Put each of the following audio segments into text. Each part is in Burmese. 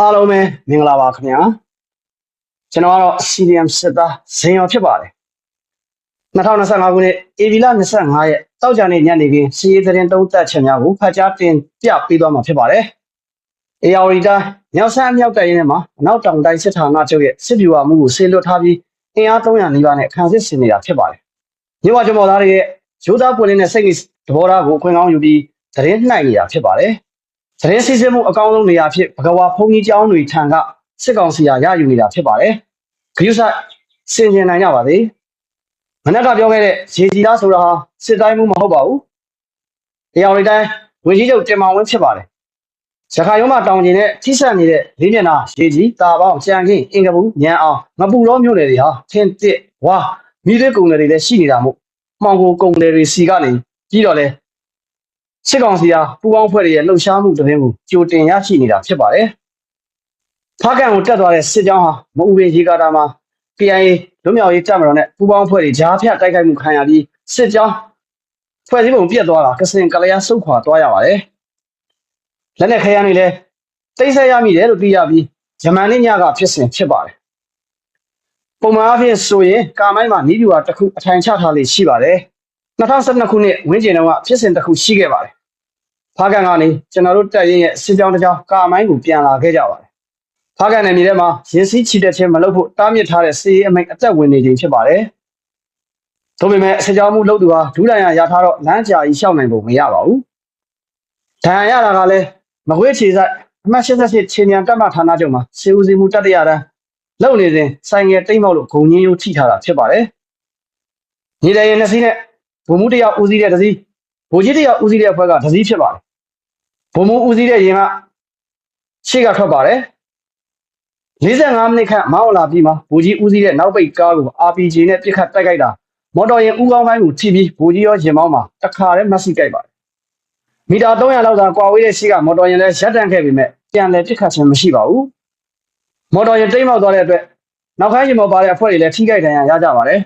အားလုံးပဲမင်္ဂလာပါခင်ဗျာကျွန်တော်ကတော့ CDM စစ်သားဇင်ရောဖြစ်ပါတယ်2025ခုနှစ်ဧပြီလ25ရက်တောက်ကြနေ့ညနေခင်းစီးရီးသတင်းတုံးသက်ချက်များကိုဖတ်ကြားတင်ပြပေးသွားမှာဖြစ်ပါတယ်အေယာဝရီတိုင်းမြောက်ဆန်းအမြောက်တိုင်းထဲမှာအနောက်တောင်တိုင်းစစ်ဌာနချုပ်ရဲ့စစ်ဗျူဟာမှုကိုဆေးလွတ်ထားပြီးအင်အား300နီးပါးနဲ့ခံစစ်ဆင်နေတာဖြစ်ပါတယ်မြို့ဝကျမော်သားတွေရဲ့ရိုးသားပွင့်လင်းတဲ့စိတ်ကြီးသဘောထားကိုအခွင့်ကောင်းယူပြီးသတင်းနှိုက်နေတာဖြစ်ပါတယ် သတင်းစီစဉ်မှုအကောင်းဆုံးနေရာဖြစ်ဘဂဝါဘုံကြီးကျောင်းတွေထံကစစ်ကောင်စီကရယူနေတာဖြစ်ပါတယ်ဂရုစိုက်စင်ကျင်နိုင်ကြပါသေးမနက်ကပြောခဲ့တဲ့ရေကြီးလားဆိုတာဟာစစ်တိုင်းမှုမဟုတ်ပါဘူးတရားရီတိုင်းဝင်ကြီးချုပ်တင်မောင်ဝင်းဖြစ်ပါတယ်ရခိုင်ရုံးမှာတောင်ကျင်နဲ့ထိဆက်နေတဲ့လေးမျက်နှာရေကြီးတာပေါင်းကြံခင်းအင်ကဘူးညံအောင်ငပူတော်မြို့နယ်တွေဟာထင်းတစ်ဝါမိသေးကုံတွေလည်းရှိနေတာမို့မှောင်ကိုကုံတွေစီကနေကြီးတော့လဲ စစ်ကောင်စီဟာပူပေါင်းဖွဲ့တွေရဲ့လှုပ်ရှားမှုသတင်းကိုကြိုတင်ရရှိနေတာဖြစ်ပါတယ်ဖားကန်ကိုတက်သွားတဲ့စစ်ကြောင်းဟာမအူပင်ရေကာတာမှာ PIA လွတ်မြောက်ရေးတပ်မတော်နဲ့ပူးပေါင်းဖွဲ့တွေဂျားဖြတ်တိုက်ခိုက်မှုခံရပြီးစစ်ကြောင်းဖွဲ့စည်းပုံပြတ်သွားတာကစင်ကလျာဆုတ်ခွာသွားရပါတယ်။လက်နဲ့ခရမ်းတွေလည်းတိတ်ဆက်ရမိတယ်လို့သိရပြီးဂျမန်နေ့ညကဖြစ်စဉ်ဖြစ်ပါတယ်။ပုံမှန်အားဖြင့်ဆိုရင်ကာမိုင်းမှာနီးပြူဟာတစ်ခုအထိုင်ချထားလေးရှိပါတယ်။2012ခုနှစ်ဝင်းကျင်တုန်းကဖြစ်စဉ်တစ်ခုရှိခဲ့ပါတယ်။ ဖားကန်ကနေကျွန်တော်တို့တက်ရင်ရဲ့စစ်ကြောင်းတစ်ကြောင်းကာမိုင်းကိုပြန်လာခဲ့ကြပါတယ်ဖားကန်နယ်မြေထဲမှာရင်းစည်းချီတက်ခြင်းမလုပ်ဖို့တားမြစ်ထားတဲ့စီးအမိတ်အသက်ဝင်နေခြင်းဖြစ်ပါတယ်။ဒါပေမဲ့စစ်ကြောင်းမှုလုပ်သူဟာဒူးတိုင်ရရထားတော့လမ်းကြာကြီးရှောက်နိုင်ဖို့မရပါဘူး။ဒဏ်ရာရတာကလည်းမကွေးခြေဆိုင်အမှတ်88ခြေမြန်တက်မှဌာနချုပ်မှာစေဦးစီမှုတတရတန်းလုံနေစဉ်ဆိုင်ငယ်တိမ့်မောက်လို့ဂုံညင်းရိုးထိထားတာဖြစ်ပါတယ်။ညီတယ်ရင်နှစ်စီးနဲ့ဗိုလ်မှူးတယောက်ဦးစီးတဲ့တစ်စီးဗိုလ်ကြီးတယောက်ဦးစီးတဲ့အဖွဲ့ကတစ်စီးဖြစ်ပါတယ်။ ဗိုလ်မှူးဦးစီးတဲ့ရင်ကရှေ့ကထွက်ပါတယ်။45မိနစ်ခန့်မောင်းလာပြီးမှဘူကြီးဦးစီးတဲ့နောက်ပိတ်ကားကို RPG နဲ့ပြစ်ခတ်တိုက်ခိုက်တာမော်တော်ယာဉ်ဦးကောင်းပိုင်းကိုထိပြီးဘူကြီးရောရင်မောင်းမှာတခါတည်းမက်ဆီကြိုက်ပါတယ်မီတာ300လောက်သာကွာဝေးတဲ့ရှိကမော်တော်ယာဉ်လည်းရပ်တန့်ခဲ့ပေမဲ့ပြန်လည်ပြစ်ခတ်ခြင်းမရှိပါဘူးမော်တော်ယာဉ်တိမ်းမောက်သွားတဲ့အတွက်နောက်ခိုင်းရင်မော်ပါတဲ့အဖွဲ့တွေလည်းထိခိုက်ဒဏ်ရာရကြပါတယ်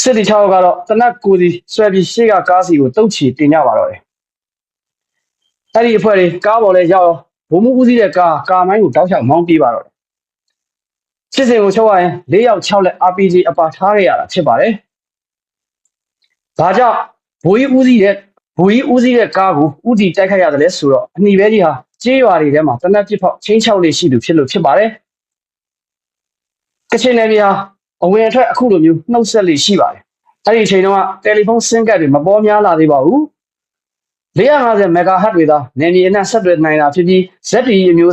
စစ်တီ6ယောက်ကတော့တနက်ကိုစီဆွဲပြီးရှေ့ကကားစီကိုတုတ်ချီတင်ကြပါတော့တယ် အဲ့ဒီအဖွဲ့တွေကားပေါ်လဲရောက်ရောဘုံမှုဦးစီးတဲ့ကားကာမိုင်းကိုတောက်လျှောက်မောင်းပြေးပါတော့တယ်။စစ်စင်ကိုချုပ်ရရင်၄ယောက်6လက် RPG အပါထားခဲ့ရတာဖြစ်ပါတယ်။ဒါကြောင့်ဘိုးကြီးဦးစီးတဲ့ဘိုးကြီးဦးစီးတဲ့ကားကိုဦးတီတိုက်ခိုက်ရတယ်လဲဆိုတော့အနီပဲကြီးဟာကြေးရွာတွေထဲမှာတနက်ပြစ်ဖောက်ချင်းချောက်လေးရှိသူဖြစ်လို့ဖြစ်ပါတယ်။ကချင်နယ်ပြည်ဟာအဝင်အထွက်အခုလိုမျိုးနှုတ်ဆက်လေးရှိပါတယ်။အဲ့ဒီအချိန်တုန်းကတယ်လီဖုန်းဆင်းကတ်တွေမပေါ်များလာသေးပါဘူး။ 450 MHz တွေသာနယ်မြေအနှံ့ဆက်သွယ်နိုင်တာဖြစ်ပြီး ZTE အမျိုးအစား